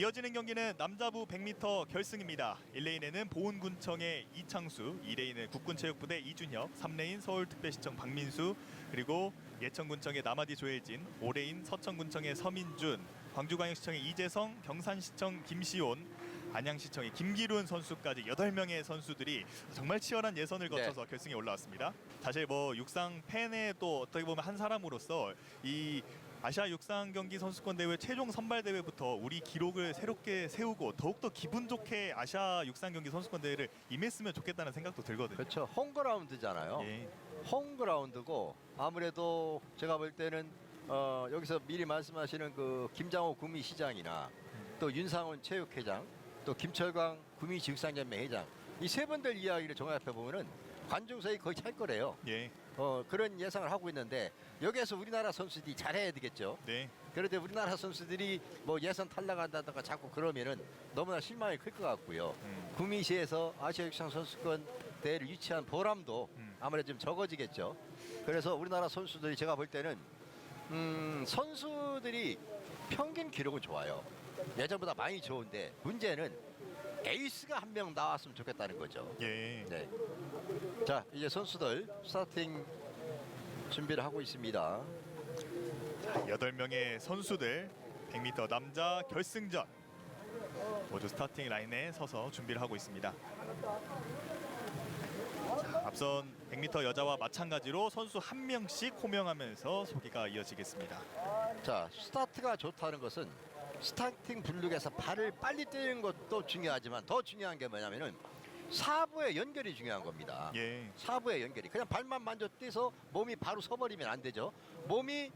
이어지는 경기는 남자부 100m 결승입니다. 1레인에는 보훈군청의 이창수, 2레인은 국군체육부대 이준혁, 3레인 서울특별시청 박민수, 그리고 예천군청의 남아디 조혜진, 5레인 서천군청의 서민준, 광주광역시청의 이재성, 경산시청 김시온, 안양시청의 김기룬 선수까지 8명의 선수들이 정말 치열한 예선을 네. 거쳐서 결승에 올라왔습니다. 사실 뭐 육상 팬의 또 어떻게 보면 한 사람으로서 이 아시아 육상 경기 선수권 대회 최종 선발 대회부터 우리 기록을 새롭게 세우고 더욱더 기분 좋게 아시아 육상 경기 선수권 대회를 임했으면 좋겠다는 생각도 들거든요. 그렇죠. 홈그라운드잖아요. 예. 홈그라운드고 아무래도 제가 볼 때는 어, 여기서 미리 말씀하시는 그 김장호 구미시장이나 또 윤상훈 체육회장 또 김철광 구미지육상연맹 회장 이 세 분들 이야기를 종합해 보면은 관중석이 거의 찰 거래요. 예. 어, 그런 예상을 하고 있는데 여기에서 우리나라 선수들이 잘해야 되겠죠. 네. 그런데 우리나라 선수들이 뭐 예선 탈락한다든가 자꾸 그러면은 너무나 실망이 클 것 같고요. 음. 구미시에서 아시아 육상 선수권 대회를 유치한 보람도 음. 아무래도 좀 적어지겠죠. 그래서 우리나라 선수들이 제가 볼 때는 음, 선수들이 평균 기록은 좋아요. 예전보다 많이 좋은데 문제는 에이스가 한 명 나왔으면 좋겠다는 거죠. 예. 네. 자, 이제 선수들 스타팅 준비를 하고 있습니다. 8명의 선수들 100m 남자 결승전 모두 스타팅 라인에 서서 준비를 하고 있습니다. 자, 앞선 100m 여자와 마찬가지로 선수 한 명씩 호명하면서 소개가 이어지겠습니다. 자, 스타트가 좋다는 것은 스타팅 블록에서 발을 빨리 떼는 것도 중요하지만 더 중요한 게 뭐냐면은 사부의 연결이 중요한 겁니다. 예. 사부의 연결이 그냥 발만 만져 떼서 몸이 바로 서버리면 안 되죠. 몸이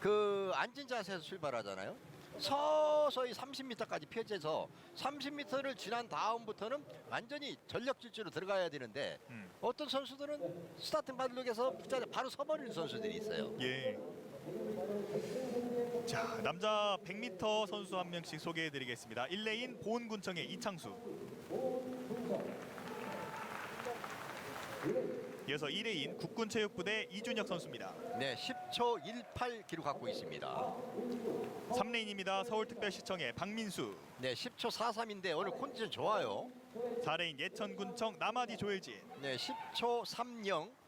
그 앉은 자세에서 출발하잖아요. 서서히 30m까지 펴져서 30m를 지난 다음부터는 완전히 전력 질주로 들어가야 되는데 음. 어떤 선수들은 스타팅 발록에서 바로 서버리는 선수들이 있어요. 예. 자, 남자 100m 선수 한 명씩 소개해 드리겠습니다. 1레인 보은군청의 이창수. 이어서 2레인 국군체육부대 이준혁 선수입니다. 네, 10초 18 기록 갖고 있습니다. 3레인입니다. 서울특별시청의 박민수. 네, 10초 43인데 오늘 컨디션 좋아요. 4레인 예천군청 남아디 조일진. 네, 10초 30.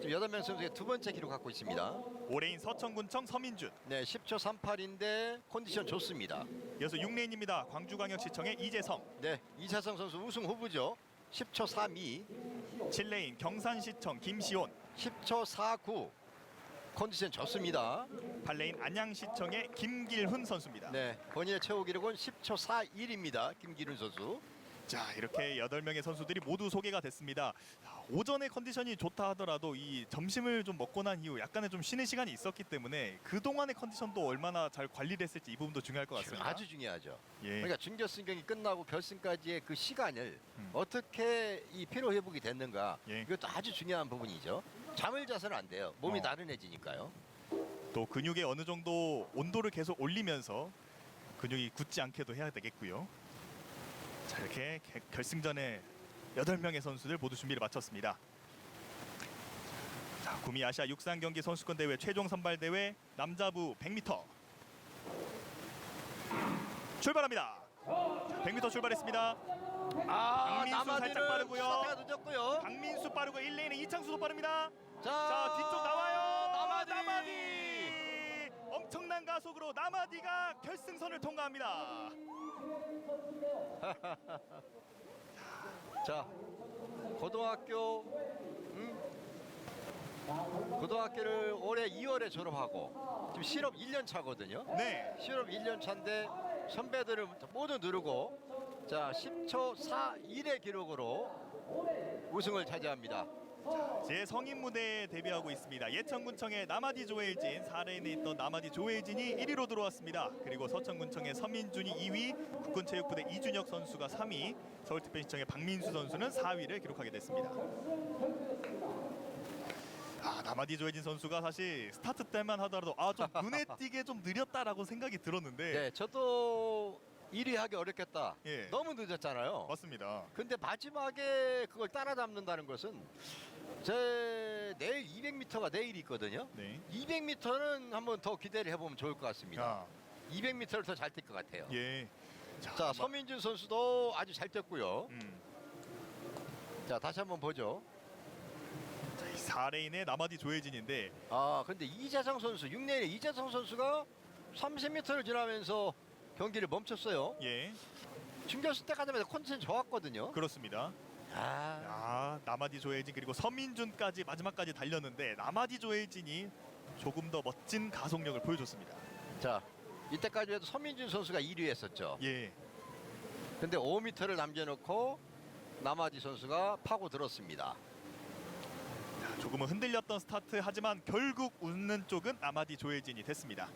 지금 8명 선수 중에 두 번째 기록 갖고 있습니다. 5레인 서천군청 서민준. 네, 10초 38인데 컨디션 좋습니다. 이어서 6레인입니다. 광주광역시청의 이재성. 네, 이차성 선수 우승 후보죠. 10초 32, 7레인 경산시청 김시온. 10초 49. 컨디션 좋습니다. 8레인 안양시청의 김길훈 선수입니다. 네, 본인의 최고 기록은 10초 41입니다. 김기룬 선수. 자 이렇게 여덟 명의 선수들이 모두 소개가 됐습니다. 자, 오전에 컨디션이 좋다 하더라도 이 점심을 좀 먹고 난 이후 약간의 좀 쉬는 시간이 있었기 때문에 그 동안의 컨디션도 얼마나 잘 관리를 했을지 이 부분도 중요할 것 같습니다. 아주 중요하죠. 예. 그러니까 준결승경이 끝나고 결승까지의 그 시간을 음. 어떻게 이 피로 회복이 됐는가 예. 이것도 아주 중요한 부분이죠. 잠을 자서는 안 돼요. 몸이 어. 나른해지니까요. 또 근육에 어느 정도 온도를 계속 올리면서 근육이 굳지 않게도 해야 되겠고요. 자 이렇게 개- 결승전에 여덟 명의 선수들 모두 준비를 마쳤습니다. 자 구미 아시아 육상 경기 선수권 대회 최종 선발 대회 남자부 100m 출발합니다. 자, 100m 출발했습니다. 아, 박민수 살짝 빠르고요. 스타트가 늦었고요. 박민수 빠르고 1레인에 이창수도 빠릅니다. 자, 자 뒤쪽 나와요. 남아디. 남아디. 가속으로 남아디가 결승선을 통과합니다. 자, 고등학교 음, 고등학교를 올해 2월에 졸업하고 지금 실업 1년 차거든요. 네. 실업 1년 차인데 선배들을 모두 누르고 자 10초 41의 기록으로 우승을 차지합니다. 제 성인 무대에 데뷔하고 있습니다. 예천군청의 남아디 조혜진 4레인에 있던 남아디 조혜진이 1위로 들어왔습니다. 그리고 서천군청의 서민준이 2위, 국군체육부대 이준혁 선수가 3위, 서울특별시청의 박민수 선수는 4위를 기록하게 됐습니다. 아 남아디 조혜진 선수가 사실 스타트 때만 하더라도 아 좀 눈에 띄게 좀 느렸다라고 생각이 들었는데 네, 저도 1위 하기 어렵겠다. 예. 너무 늦었잖아요. 맞습니다. 근데 마지막에 그걸 따라잡는다는 것은 제 내일 200m가 내일 있거든요. 네. 200m는 한번 더 기대를 해보면 좋을 것 같습니다. 아, 200m를 더 잘 뛸 것 같아요. 예. 자, 아마- 서민준 선수도 아주 잘 뛰었고요. 음, 자, 다시 한번 보죠. 자, 이 4레인의 남아디 조혜진인데 아, 근데 이재성 선수, 6레인의 이재성 선수가 30m를 지나면서 경기를 멈췄어요. 예, 중결승 때까지만 해도 컨디션 좋았거든요. 그렇습니다. 아, 아, 남아디 조혜진 그리고 서민준까지 마지막까지 달렸는데 남아디 조혜진이 조금 더 멋진 가속력을 보여줬습니다. 자, 이때까지 해도 서민준 선수가 1위 했었죠. 예, 근데 5m를 남겨놓고 남아지 선수가 파고 들었습니다. 자, 조금은 흔들렸던 스타트 하지만 결국 웃는 쪽은 남아디 조혜진이 됐습니다.